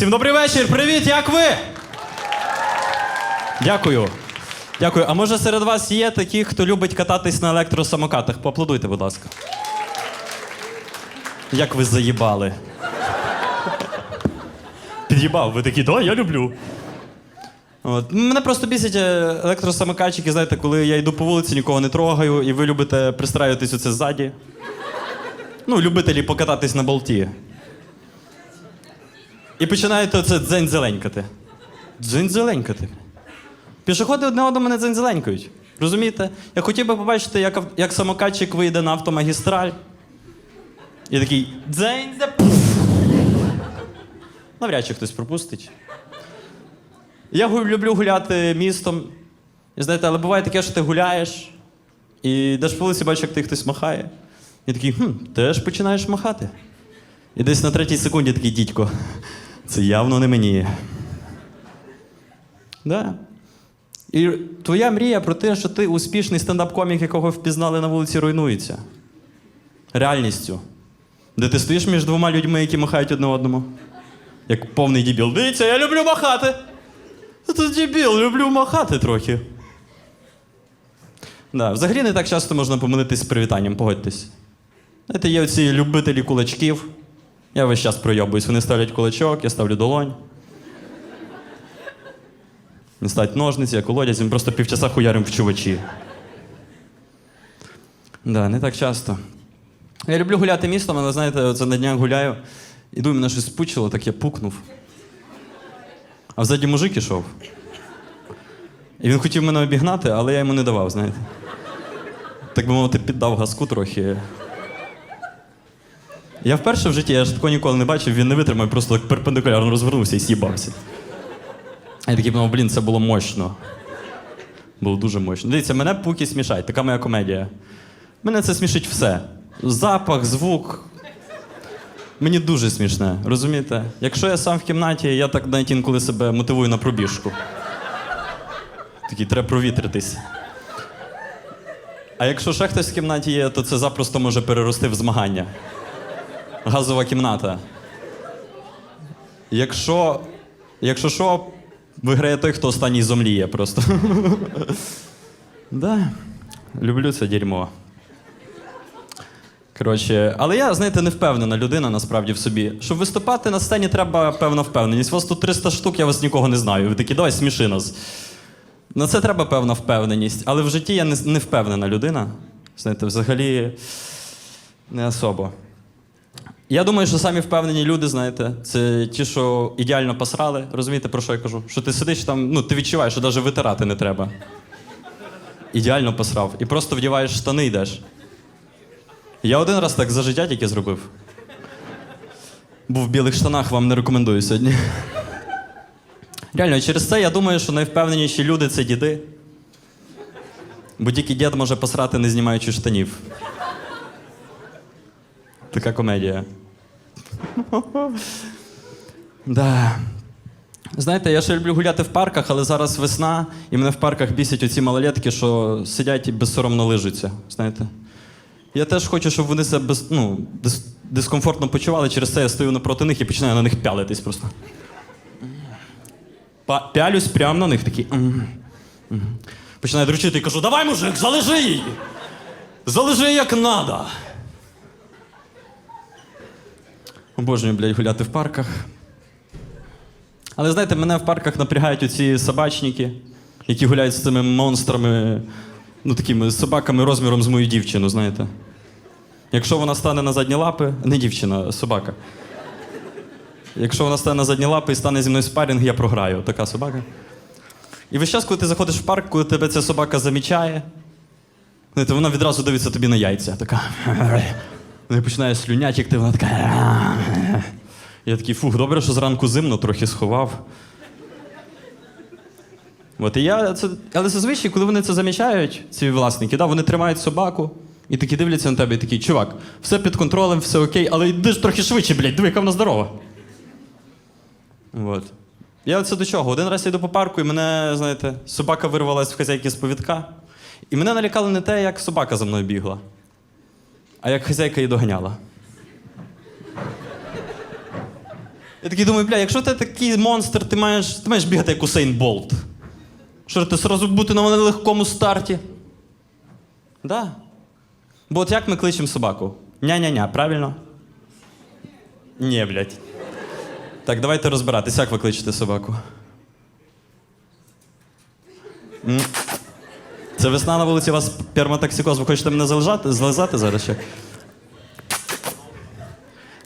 Всім добрий вечір! Привіт, як ви? Дякую. Дякую. А може серед вас є такі, хто любить кататись на електросамокатах? Поаплодуйте, будь ласка. Як ви заїбали? Під'їбав, ви такі, да, я люблю. От. Мене просто бісять е, електросамокатчики, знаєте, коли я йду по вулиці, нікого не трогаю, і ви любите пристраюватись оце ззаді. Ну, любителі покататись на болті. І починаєте оце дзень-зеленькати. Дзень-зеленькати. Пішоходи одне одному не дзень-зеленькають. Розумієте? Я хотів би побачити, як, як самокатчик вийде на автомагістраль. І такий дзень зе Навряд чи хтось пропустить. Я люблю гуляти містом. І знаєте, але буває таке, що ти гуляєш, і йдеш по вулиці, бачиш, як ти хтось махає. І такий, хм, теж починаєш махати. І десь на третій секунді такий дідько. Це явно не мені. Да. І твоя мрія про те, що ти успішний стендап-комік, якого впізнали на вулиці, руйнується. Реальністю. Де ти стоїш між двома людьми, які махають одне одному. Як повний дібіл. Дивіться, я люблю махати. Це дебіл, люблю махати трохи. Да, взагалі не так часто можна помилитись з привітанням, погодьтесь. Знаєте, є оці любителі кулачків. Я весь час пройобуюсь. Вони ставлять кулачок, я ставлю долонь. Він ставить ножниці, я колодязь, він просто півчаса хуярим в чувачі. Да, не так часто. Я люблю гуляти містом, але знаєте, оце на днях гуляю. Іду, мене щось спучило, так я пукнув. А взаді мужик ішов. І він хотів мене обігнати, але я йому не давав, знаєте. Так би мовити, піддав газку трохи. Я вперше в житті, я ж такого ніколи не бачив, він не витримав, просто так перпендикулярно розвернувся і с'їбався. Я такий подумав, блін, це було мощно. Було дуже мощно. Дивіться, мене пуки смішать, така моя комедія. Мене це смішить все. Запах, звук. Мені дуже смішне, розумієте? Якщо я сам в кімнаті, я так навіть інколи себе мотивую на пробіжку. Такий, треба провітритись. А якщо ще хтось в кімнаті є, то це запросто може перерости в змагання. Газова кімната. Якщо, якщо що, виграє той, хто останній зомліє просто. да. Люблю це дерьмо. Коротше, але я, знаєте, не впевнена людина насправді в собі. Щоб виступати на сцені, треба певна впевненість. У вас тут 300 штук, я вас нікого не знаю. Ви такі, давай сміши нас. На це треба певна впевненість. Але в житті я не, не впевнена людина. Знаєте, взагалі не особо. Я думаю, що самі впевнені люди, знаєте, це ті, що ідеально посрали. Розумієте, про що я кажу? Що ти сидиш там, ну ти відчуваєш, що навіть витирати не треба. Ідеально посрав. І просто вдіваєш штани йдеш. Я один раз так за життя тільки зробив. Був в білих штанах, вам не рекомендую сьогодні. Реально, через це я думаю, що найвпевненіші люди це діди. Бо тільки дід може посрати, не знімаючи штанів. Така комедія. да. Знаєте, я ще люблю гуляти в парках, але зараз весна, і мене в парках бісять оці малолетки, що сидять і безсоромно лижуться. Знаєте? Я теж хочу, щоб вони себе без, ну, дис, дискомфортно почували, через це я стою напроти них і починаю на них пялитись просто. Па- пялюсь прямо на них такий. Починаю дрочити і кажу: давай, мужик, залежи її! Залежи як надо. Обожнюю, блядь, гуляти в парках. Але знаєте, мене в парках напрягають оці собачники, які гуляють з цими монстрами, ну такими собаками розміром з мою дівчину, знаєте. Якщо вона стане на задні лапи, не дівчина, а собака. Якщо вона стане на задні лапи і стане зі мною спарінг, я програю. Така собака. І весь час, коли ти заходиш в парк, коли тебе ця собака замічає, вона відразу дивиться тобі на яйця. Така. Вона починає слюнятікти, вона така. Я такий, фух, добре, що зранку зимно трохи сховав. От і я це, але зазвичай, коли вони це замічають, ці власники, да, вони тримають собаку і такі дивляться на тебе, і такий, чувак, все під контролем, все окей, але йди ж трохи швидше, блядь, диви, яка вона здорова. От. Я це до чого? Один раз я йду по парку, і мене, знаєте, собака вирвалась в хазяйки з повідка. І мене налякало не те, як собака за мною бігла, а як хазяйка її доганяла. Я такий думаю, бля, якщо ти такий монстр, ти маєш, ти маєш бігати як Усейн Болт. Що ти сразу бути на легкому старті? Да. Бо от як ми кличемо собаку? Ня-ня-ня, правильно? Ні, блядь. Так, давайте розбиратись, як ви кличете собаку. М. Це весна на вулиці, у вас перматоксикоз, ви хочете мене залежати, злизати зараз ще?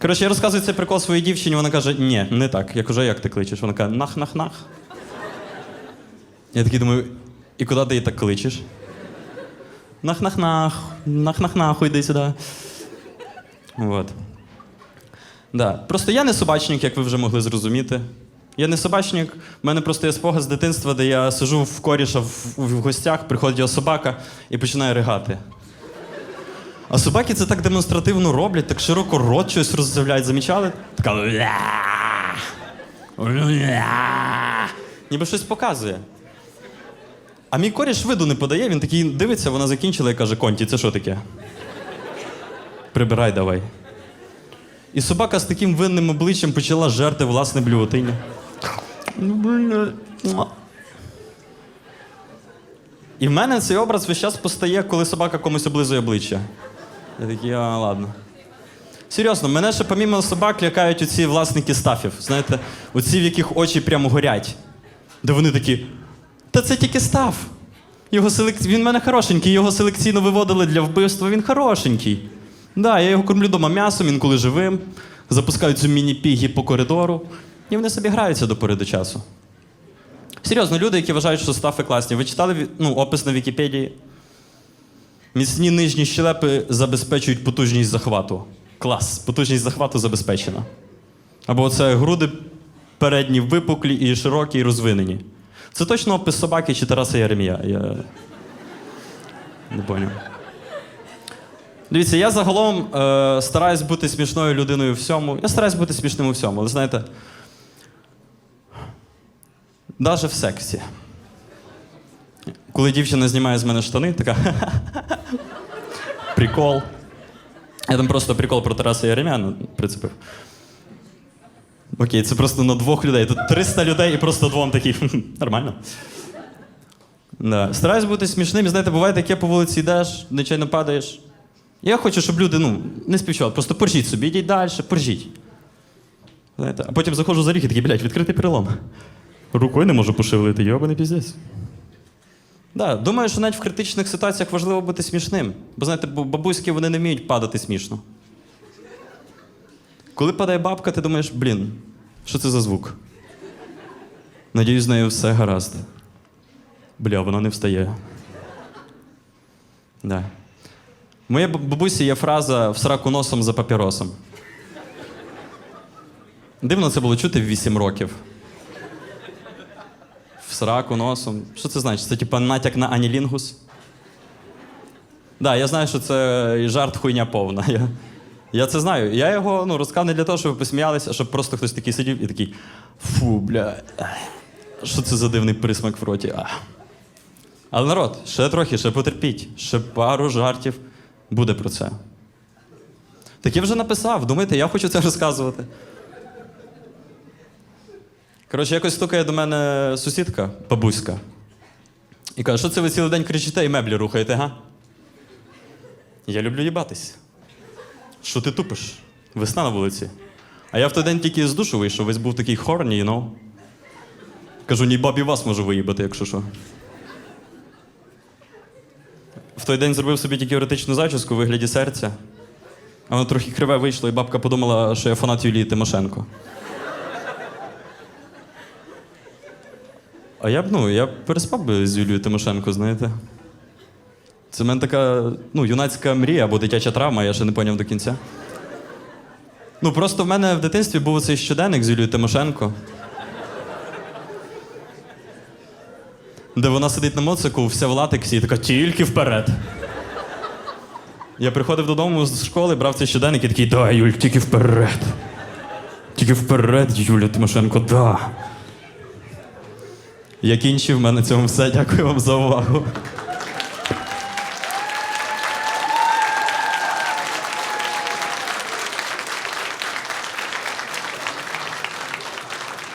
Коротше, я розказую цей прикол своїй дівчині, вона каже, ні, не так. Я кажу, як ти кличеш? Вона каже, нах-нах-нах. Я такий думаю, і куди ти її так кличеш? Нах-нах-нах, нах-нах-нах, йди сюди. Вот. Да. Просто я не собачник, як ви вже могли зрозуміти. Я не собачник, в мене просто є спогад з дитинства, де я сижу в коріша в, в гостях, приходить собака і починає ригати. А собаки це так демонстративно роблять, так широко рот щось роззявляють. Замічали? Така. Ніби щось показує. А мій коріш виду не подає, він такий дивиться, вона закінчила і каже: Конті, це що таке? Прибирай давай. І собака з таким винним обличчям почала жерти власне блювотиння. І в мене цей образ весь час постає, коли собака комусь облизує обличчя. Я такий, а ладно. Серйозно, мене ще помімо собак лякають оці власники стафів. Знаєте, оці, в яких очі прямо горять. Де вони такі. Та це тільки стаф. Його селек... Він в мене хорошенький, його селекційно виводили для вбивства, він хорошенький. Да, я його кормлю дома м'ясом, інколи живим, запускаю цю міні-пігі по коридору, і вони собі граються до пори до часу. Серйозно, люди, які вважають, що стафи класні. Ви читали ну, опис на Вікіпедії? Міцні нижні щелепи забезпечують потужність захвату. Клас. Потужність захвату забезпечена. Або це груди передні випуклі і широкі, і розвинені. Це точно опис собаки чи Тараса Єремія. Я не поняв. Дивіться, я загалом е, стараюсь бути смішною людиною в всьому. Я стараюсь бути смішним у всьому, але знаєте. Даже в сексі. Коли дівчина знімає з мене штани, така. Прикол. Я там просто прикол про Тараса Єремяна прицепив. Окей, це просто на двох людей. Тут 300 людей і просто двом такі. Нормально. Да. Стараюсь бути смішним. І знаєте, буває таке по вулиці йдеш, нечайно падаєш. Я хочу, щоб люди ну, не співчували, просто поржіть собі, йдіть далі, поржіть. Знаєте, а потім заходжу за ріг і такий, блядь, відкритий перелом. Рукою не можу пошевелити, йобаний піздець. Да, думаю, що навіть в критичних ситуаціях важливо бути смішним. Бо знаєте, бабуськи вони не вміють падати смішно. Коли падає бабка, ти думаєш, блін, що це за звук? Надіюсь, з нею все гаразд. Бля, вона не встає. Да. У бабусі є фраза в сраку носом за папіросом. Дивно це було чути в 8 років. Сраку носом. Що це значить? Це типа натяк на анілінгус? Да, я знаю, що це жарт хуйня повна. Я, я це знаю. Я його ну, розказав не для того, щоб ви посміялися, а щоб просто хтось такий сидів і такий. Фу, бля. Що це за дивний присмак в роті? А. Але народ, ще трохи, ще потерпіть, ще пару жартів буде про це. Так я вже написав, думаєте, я хочу це розказувати. Коротше, якось стукає до мене сусідка, бабуська, і каже, що це ви цілий день кричите і меблі рухаєте, га? Я люблю їбатись. Що ти тупиш? Весна на вулиці. А я в той день тільки з душу вийшов, весь був такий хорні, you know. Кажу, ні бабі вас можу виїбати, якщо що. В той день зробив собі тільки еретичну зачіску у вигляді серця. А воно трохи криве вийшло, і бабка подумала, що я фанат Юлії Тимошенко. А я б, ну, я переспав би з Юлією Тимошенко, знаєте. Це в мене така ну, юнацька мрія або дитяча травма, я ще не поняв до кінця. Ну, просто в мене в дитинстві був цей щоденник з Юлією Тимошенко. Де вона сидить на моцику, вся в латексі і така тільки вперед. Я приходив додому з школи, брав цей щоденник і такий, да, Юль, тільки вперед. Тільки вперед, Юля Тимошенко, да. Я кінчив, в мене цьому все. Дякую вам за увагу.